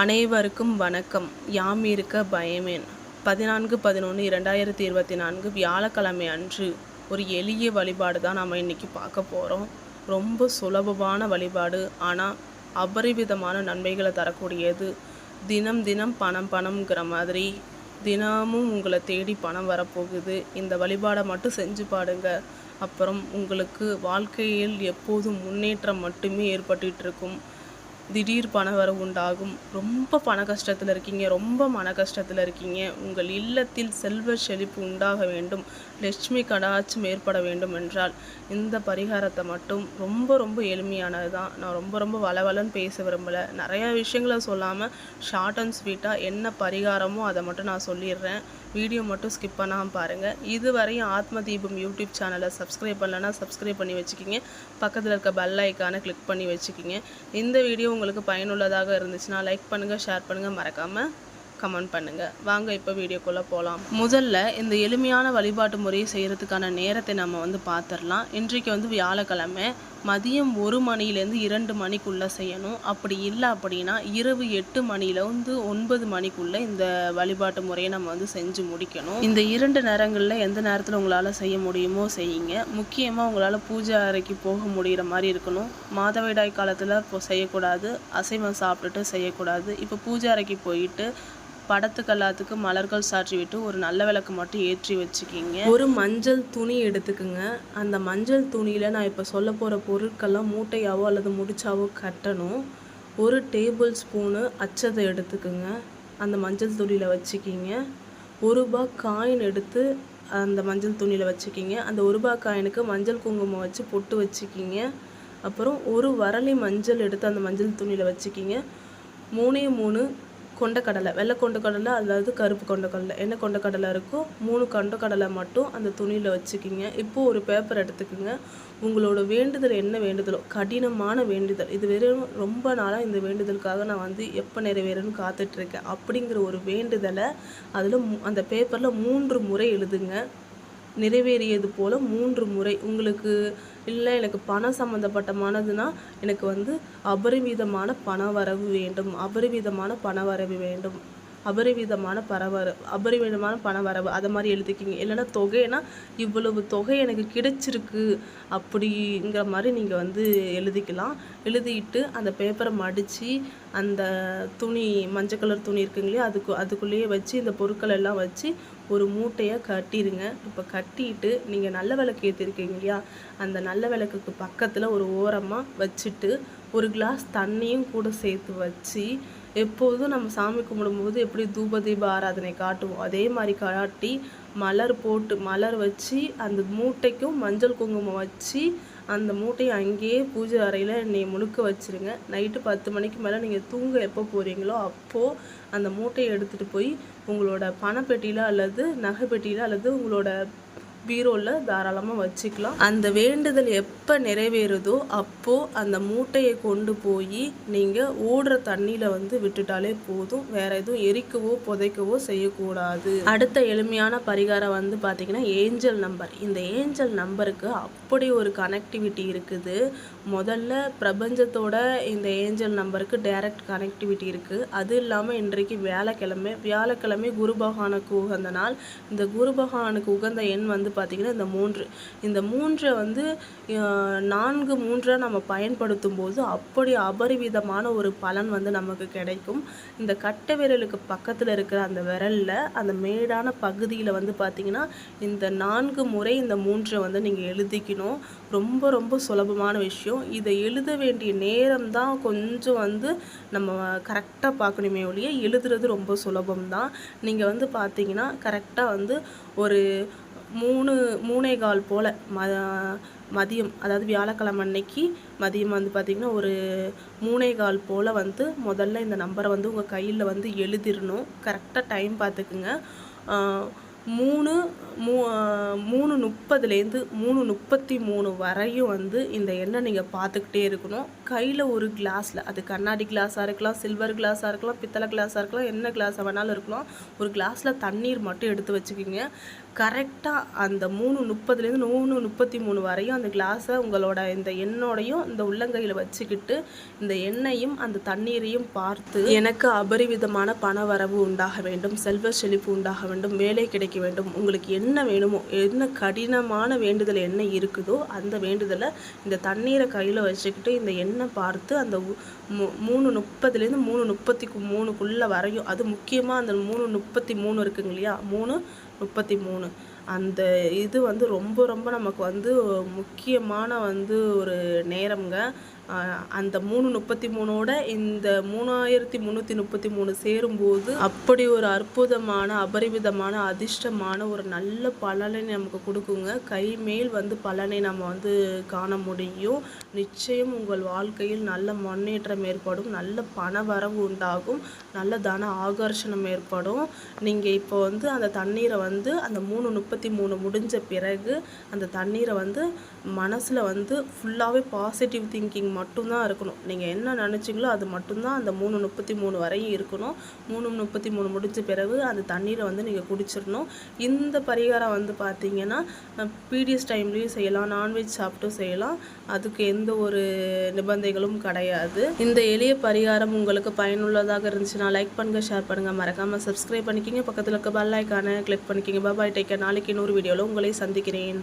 அனைவருக்கும் வணக்கம். யாம் இருக்க பயமேன். பதினான்கு பதினொன்று இரண்டாயிரத்தி இருபத்தி நான்கு வியாழக்கிழமை அன்று ஒரு எளிய வழிபாடு தான் நம்ம இன்றைக்கி பார்க்க போகிறோம் ரொம்ப சுலபமான வழிபாடு. ஆனால் அபரிவிதமான நன்மைகளை தரக்கூடியது. தினம் தினம் பணம் பணம்ங்கிற மாதிரி தினமும் உங்களை தேடி பணம் வரப்போகுது. இந்த வழிபாடை மட்டும் செஞ்சு பாடுங்க அப்புறம் உங்களுக்கு வாழ்க்கையில் எப்போதும் முன்னேற்றம் மட்டுமே ஏற்பட்டுட்டு இருக்கும். திடீர் பண வரவு உண்டாகும். ரொம்ப பண கஷ்டத்தில் இருக்கீங்க. ரொம்ப மன கஷ்டத்தில் இருக்கீங்க. உங்கள் இல்லத்தில் செல்வ செழிப்பு உண்டாக வேண்டும். லட்சுமி கடாட்சம் ஏற்பட வேண்டும் என்றால் இந்த பரிகாரத்தை மட்டும் ரொம்ப ரொம்ப எளிமையானது தான் நான் ரொம்ப ரொம்ப வளவலன்னு பேச விரும்பலை. நிறையா விஷயங்களை சொல்லாமல் ஷார்ட் அண்ட் ஸ்வீட்டாக என்ன பரிகாரமோ அதை மட்டும் நான் சொல்லிடுறேன். வீடியோ மட்டும் ஸ்கிப் பண்ணாமல் பாருங்கள் இதுவரையும் ஆத்ம தீபம் யூடியூப் சேனலை சப்ஸ்கிரைப் பண்ணலன்னா சப்ஸ்கிரைப் பண்ணி வச்சுக்கிங்க. பக்கத்தில் இருக்க பெல் ஐக்கானை கிளிக் பண்ணி வச்சுக்கிங்க. இந்த வீடியோ உங்களுக்கு பயனுள்ளதாக இருந்துச்சுன்னா லைக் பண்ணுங்கள் ஷேர் பண்ணுங்கள் மறக்காமல் கமெண்ட் பண்ணுங்கள் வாங்க இப்போ வீடியோக்குள்ளே போகலாம் முதல்ல இந்த எளிமையான வழிபாட்டு முறையை செய்கிறதுக்கான நேரத்தை நம்ம வந்து பார்த்துடலாம் இன்றைக்கு வந்து வியாழக்கிழமை. மதியம் ஒரு மணிலேருந்து இரண்டு மணிக்குள்ளே செய்யணும். அப்படி இல்லை அப்படின்னா இரவு எட்டு மணிலேருந்து ஒன்பது மணிக்குள்ளே இந்த வழிபாட்டு முறையை நம்ம வந்து செஞ்சு முடிக்கணும். இந்த இரண்டு நேரங்களில் எந்த நேரத்தில் உங்களால் செய்ய முடியுமோ செய்யுங்க. முக்கியமாக உங்களால் பூஜை அறைக்கு போக முடிகிற மாதிரி இருக்கணும். மாதவிடாய் காலத்தில் இப்போ செய்யக்கூடாது. அசைவம் சாப்பிட்டுட்டு செய்யக்கூடாது. இப்போ பூஜை அறைக்கு போயிட்டு படத்துக்கு எல்லாத்துக்கும் மலர்கள் சாற்றி விட்டு ஒரு நல்ல விளக்கு மட்டும் ஏற்றி வச்சுக்கிங்க. ஒரு மஞ்சள் துணி எடுத்துக்குங்க. அந்த மஞ்சள் துணியில் நான் இப்போ சொல்ல போகிற பொருட்கள்லாம் மூட்டையாவோ அல்லது முடிச்சாவோ கட்டணும். ஒரு டேபிள் ஸ்பூனு அச்சதை எடுத்துக்குங்க. அந்த மஞ்சள் துணியில் வச்சுக்கிங்க. ஒரு ரூபா காயின் எடுத்து அந்த மஞ்சள் துணியில் வச்சுக்கிங்க. அந்த ஒரு ரூபா காயினுக்கு மஞ்சள் குங்குமம் வச்சு பொட்டு வச்சுக்கிங்க. அப்புறம் ஒரு வரலி மஞ்சள் எடுத்து அந்த மஞ்சள் துணியில் வச்சுக்கிங்க. மூணே மூணு கொண்டக்கடலை வெள்ளை கொண்டக்கடலை அதாவது கருப்பு கொண்டக்கடலை. என்ன கொண்டக்கடலை இருக்கோ மூணு கொண்டக்கடலை மட்டும் அந்த துணியில் வச்சுக்கிங்க. இப்போது ஒரு பேப்பர் எடுத்துக்கோங்க. உங்களோட வேண்டுதல் என்ன வேண்டுதலோ கடினமான வேண்டுதல். இது வெறும் ரொம்ப நாளாக இந்த வேண்டுதலுக்காக நான் வந்து எப்போ நிறைவேறும்னு காத்துட்ருக்கேன் அப்படிங்கிற ஒரு வேண்டுதலை அதில் அந்த பேப்பரில் மூன்று முறை எழுதுங்க. நிறைவேறியது போல் மூன்று முறை உங்களுக்கு இல்லை எனக்கு பணம் சம்மந்தப்பட்டமானதுன்னா எனக்கு வந்து அபரிமிதமான பண வரவு வேண்டும். அபரிமிதமான பண வரவு வேண்டும். அபரிவிதமான பரவர அபரிவிதமான பண வரவு அதை மாதிரி எழுதிக்கிங்க. இல்லைன்னா தொகைனா இவ்வளவு தொகை எனக்கு கிடைச்சிருக்கு அப்படிங்கிற மாதிரி நீங்கள் வந்து எழுதிக்கலாம். எழுதிட்டு அந்த பேப்பரை மடித்து அந்த துணி மஞ்சள் கலர் துணி இருக்குங்களே அதுக்கு அதுக்குள்ளேயே வச்சு இந்த பொருட்கள் எல்லாம் வச்சு ஒரு மூட்டையை கட்டிடுங்க. இப்போ கட்டிட்டு நீங்கள் நல்ல விளக்கு ஏற்றிருக்கீங்க இல்லையா? அந்த நல்ல விளக்குக்கு பக்கத்தில் ஒரு ஓரமாக வச்சுட்டு ஒரு கிளாஸ் தண்ணியும் கூட சேர்த்து வச்சு எப்போதும் நம்ம சாமி கும்பிடும்போது எப்படி தூப தீப ஆராதனை காட்டுவோம்? அதே மாதிரி காட்டி மலர் போட்டு மலர் வச்சு அந்த மூட்டைக்கும் மஞ்சள் குங்குமம் வச்சு அந்த மூட்டையை அங்கேயே பூஜை அறையில் நீ முழுக்க வச்சுருங்க. நைட்டு பத்து மணிக்கு மேலே நீங்கள் தூங்க எப்போ போகிறீங்களோ அப்போது அந்த மூட்டையை எடுத்துகிட்டு போய் உங்களோட பணப்பெட்டியில் அல்லது நகைப்பெட்டியில் அல்லது உங்களோட பீரோவில் தாராளமாக வச்சுக்கலாம். அந்த வேண்டுதல் எப்போ நிறைவேறுதோ அப்போது அந்த மூட்டையை கொண்டு போய் நீங்கள் ஓடுற தண்ணியில் வந்து விட்டுட்டாலே போதும். வேறு எதுவும் எரிக்கவோ புதைக்கவோ செய்யக்கூடாது. அடுத்த எளிமையான பரிகாரம் வந்து பார்த்திங்கன்னா ஏஞ்சல் நம்பர். இந்த ஏஞ்சல் நம்பருக்கு அப்படி ஒரு கனெக்டிவிட்டி இருக்குது. முதல்ல பிரபஞ்சத்தோட இந்த ஏஞ்சல் நம்பருக்கு டைரக்ட் கனெக்டிவிட்டி இருக்குது அது இல்லாமல் இன்றைக்கு வியாழக்கிழமை வியாழக்கிழமை குரு பகவானுக்கு உகந்த நாள். இந்த குரு பகவானுக்கு உகந்த எண் வந்து பார்த்திங்கன்னா இந்த மூன்று. இந்த மூன்றை வந்து நான்கு மூன்றை நம்ம பயன்படுத்தும் போது அப்படி அபரிவிதமான ஒரு பலன் வந்து நமக்கு கிடைக்கும். இந்த கட்டை விரலுக்கு பக்கத்தில் இருக்கிற அந்த விரலில் அந்த மேடான பகுதியில் வந்து பார்த்திங்கன்னா இந்த நான்கு முறை இந்த மூன்றை வந்து நீங்கள் எழுதிக்கணும். ரொம்ப ரொம்ப சுலபமான விஷயம். இதை எழுத வேண்டிய நேரம் தான் கொஞ்சம் வந்து நம்ம கரெக்டாக பார்க்கணுமே ஒழிய எழுதுறது ரொம்ப சுலபம் தான் நீங்கள் வந்து பார்த்தீங்கன்னா கரெக்டாக வந்து ஒரு மூணு மூணே கால் போல் ம மதியம் அதாவது வியாழக்கிழமை அன்னைக்கு மதியம் வந்து பார்த்திங்கன்னா ஒரு மூணே கால் போல் வந்து முதல்ல இந்த நம்பரை வந்து உங்கள் கையில் வந்து எழுதிடணும் கரெக்டாக டைம் பார்த்துக்குங்க மூணு மூ மூணு முப்பதுலேருந்து மூணு முப்பத்தி மூணு வரையும் வந்து இந்த எண்ணெய் நீங்கள் பார்த்துக்கிட்டே இருக்கணும். கையில் ஒரு கிளாஸில் அது கண்ணாடி கிளாஸாக இருக்கலாம் சில்வர் கிளாஸாக இருக்கலாம் பித்தளை கிளாஸாக இருக்கலாம் என்ன கிளாஸாக வேணாலும் இருக்கலாம் ஒரு கிளாஸில் தண்ணீர் மட்டும் எடுத்து வச்சுக்கிங்க. கரெக்டாக அந்த மூணு முப்பதுலேருந்து மூணு முப்பத்தி மூணு வரையும் அந்த கிளாஸை உங்களோட இந்த எண்ணோடையும் இந்த உள்ளங்கையில் வச்சுக்கிட்டு இந்த எண்ணெயும் அந்த தண்ணீரையும் பார்த்து எனக்கு அபரிவிதமான பண வரவு உண்டாக வேண்டும் செல்வ செழிப்பு உண்டாக வேண்டும் வேலை கிடைக்க வேண்டும். உங்களுக்கு என்ன வேணுமோ என்ன கடினமான வேண்டுதல் என்ன இருக்குதோ அந்த வேண்டுதலை இந்த தண்ணீரை கையில் வச்சுக்கிட்டு இந்த எண்ணெய் பார்த்து அந்த மூணு முப்பதுலேருந்து மூணு முப்பத்தி மூணுக்குள்ளே வரையும் அது முக்கியமாக அந்த மூணு முப்பத்தி மூணு இருக்குங்க இல்லையா? மூணு முப்பத்தி மூணு. அந்த இது வந்து ரொம்ப ரொம்ப நமக்கு வந்து முக்கியமான வந்து ஒரு நேரம்ங்க. அந்த மூணு முப்பத்தி மூணோட இந்த மூணாயிரத்தி முந்நூற்றி முப்பத்தி மூணு சேரும்போது அப்படி ஒரு அற்புதமான அபரிவிதமான அதிர்ஷ்டமான ஒரு நல்ல பலனை நமக்கு கொடுக்குங்க. கை மேல் வந்து பலனை நம்ம வந்து காண முடியும். நிச்சயம் உங்கள் வாழ்க்கையில் நல்ல முன்னேற்றம் ஏற்படும் நல்ல பண வரவு உண்டாகும் நல்ல தன ஆகர்ஷணம் ஏற்படும். நீங்கள் இப்போ வந்து அந்த தண்ணீரை வந்து அந்த மூணு முப்பத்தி மூணு முடிஞ்ச பிறகு அந்த தண்ணீரை வந்து மனசில் வந்து ஃபுல்லாகவே பாசிட்டிவ் திங்கிங் மட்டும்தான் இருக்கணும். நீங்கள் என்ன நினச்சிங்களோ அது மட்டும்தான் அந்த மூணு முப்பத்தி மூணு வரையும் இருக்கணும். மூணு முப்பத்தி மூணு முடிஞ்ச பிறகு அந்த தண்ணீரை வந்து நீங்கள் குடிச்சிடணும். இந்த பரிகாரம் வந்து பார்த்தீங்கன்னா பீடிஎஸ் டைம்லேயும் செய்யலாம் நான்வெஜ் சாப்பிட்டும் செய்யலாம். அதுக்கு எந்த ஒரு நிபந்தனைகளும் கிடையாது. இந்த எளிய பரிகாரம் உங்களுக்கு பயனுள்ளதாக இருந்துச்சுன்னா லைக் பண்ணுங்கள் ஷேர் பண்ணுங்கள் மறக்காமல் சப்ஸ்கிரைப் பண்ணிக்கிங்க. பக்கத்தில் இருக்க பெல் ஐக்கானை கிளிக் பண்ணிக்கிங்க. பாபாய் டேக்கர் நாளைக்கு இன்னொரு வீடியோவில் உங்களை சந்திக்கிறேன்.